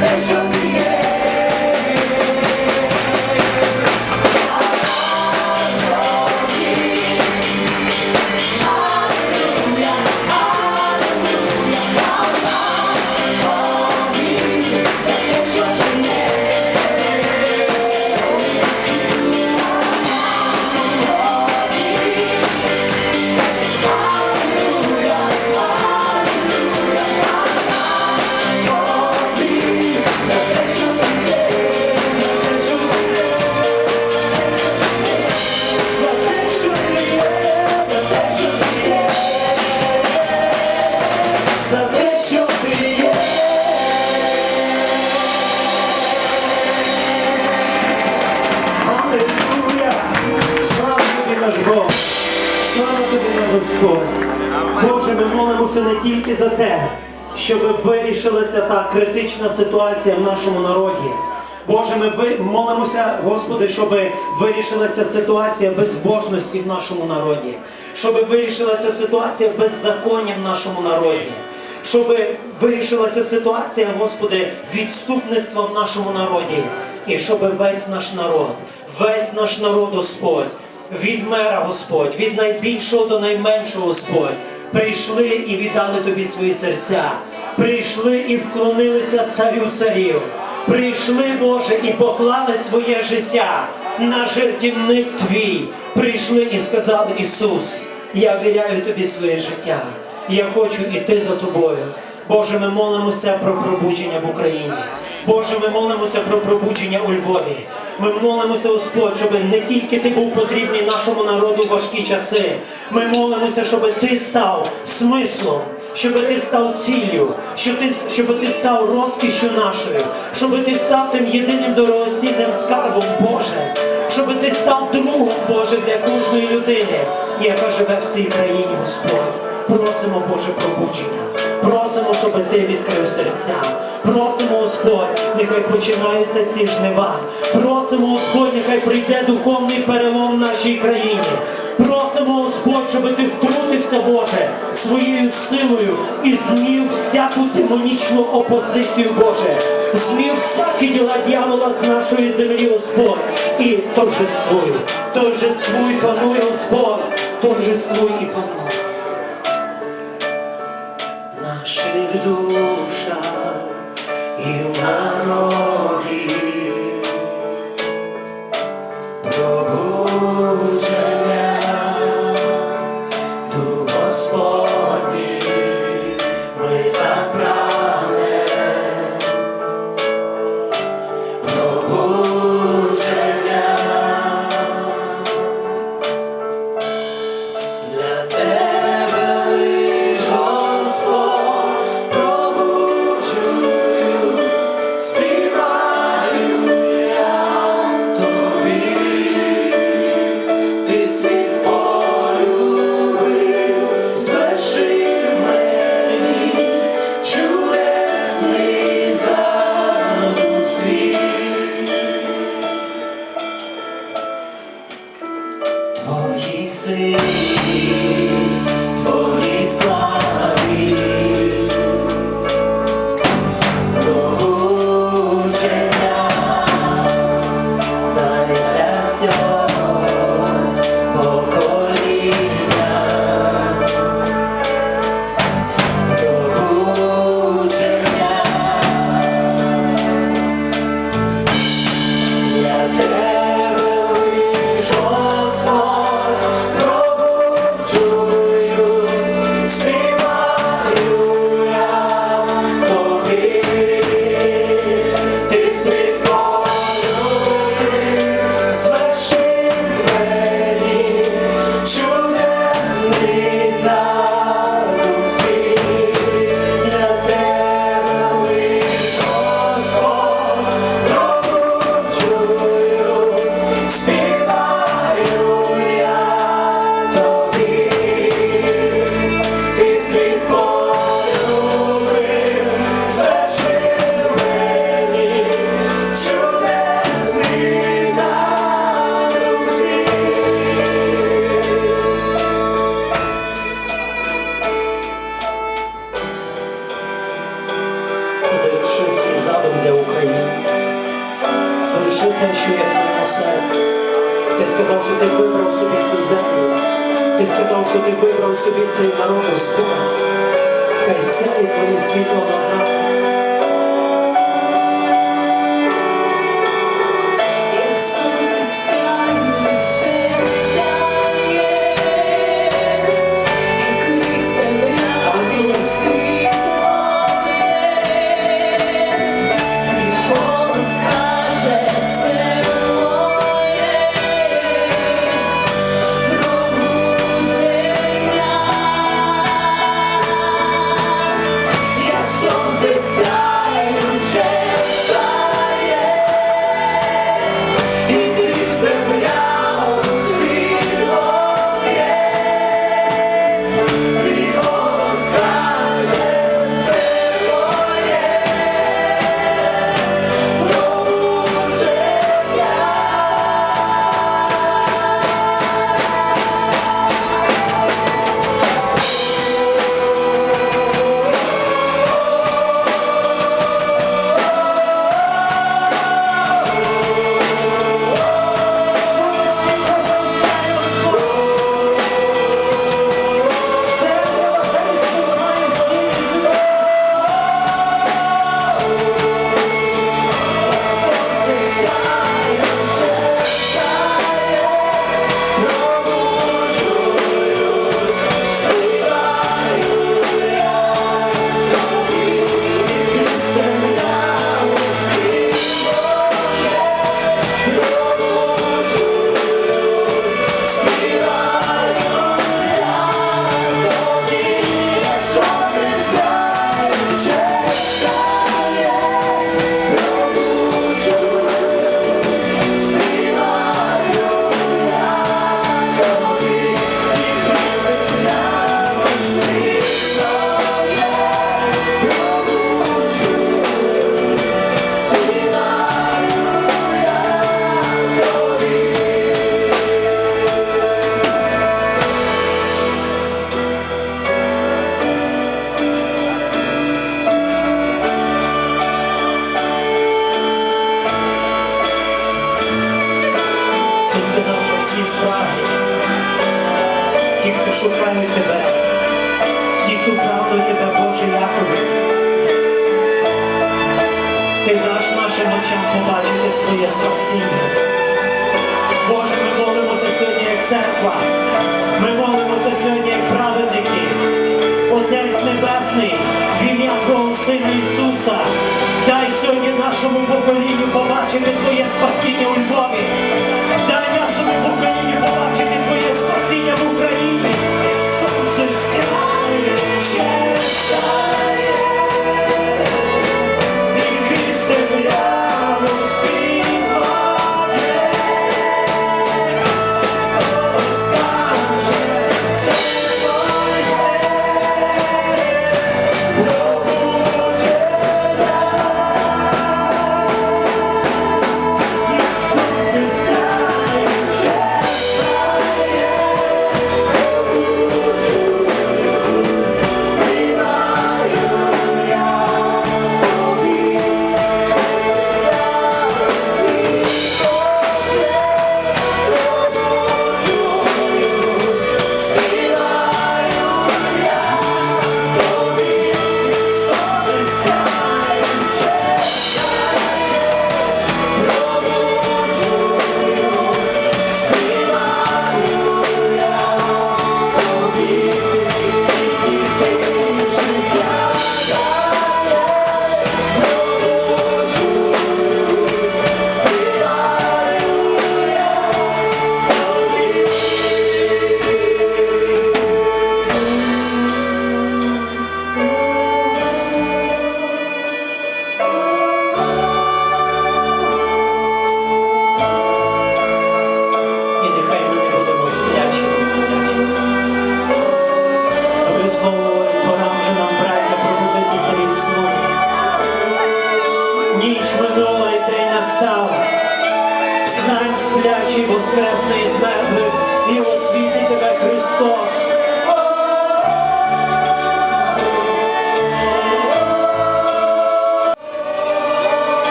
те, Боже, ми молимося не тільки за те, щоб вирішилася та критична ситуація в нашому народі. Боже, ми молимося, Господи, щоб вирішилася ситуація безбожності в нашому народі, щоб вирішилася ситуація беззаконня в нашому народі, щоб вирішилася ситуація, Господи, відступництва в нашому народі, і щоб весь наш народ, весь наш народ, Господь, від мера Господь, від найбільшого до найменшого Господь. Прийшли і віддали тобі свої серця, прийшли і вклонилися царю царів, прийшли, Боже, і поклали своє життя на жертівник твій. Прийшли і сказали, Ісус, я віряю тобі своє життя. Я хочу іти за тобою. Боже, ми молимося про пробудження в Україні. Боже, ми молимося про пробудження у Львові. Ми молимося, Господь, щоб не тільки ти був потрібний нашому народу в важкі часи. Ми молимося, щоб ти став смислом, щоб ти став ціллю, щоб ти, щоб ти став розкішю нашою, щоб ти став тим єдиним дорогоцінним скарбом, Боже, щоб ти став другом, Боже, для кожної людини, яка живе в цій країні, Господь. Просимо, Боже, пробудження. Просимо, щоб ти відкрив серця. Просимо, Господь, нехай починаються ці жнива. Просимо, Господь, нехай прийде духовний перелом в нашій країні. Просимо, Господь, щоб ти втрутився, Боже, своєю силою і змів всяку демонічну опозицію, Боже. Змів всякі діла дьявола з нашої землі, Господь. І торжествуй, торжествуй, пануй, Господь, торжествуй і пануй наших душах і в народі Хай сяє твоє світло над нами. Всі справи, ті, хто шукають тебе, ті, хто правдує тебе, Боже Якові, ти даш нашим очам побачити своє спасіння. Боже, ми молимося сьогодні як церква, ми молимося сьогодні як праведники. Отець Небесний, в ім'я Твого Сина Ісуса, дай сьогодні нашому поколінню побачити Твоє спасіння у Львові.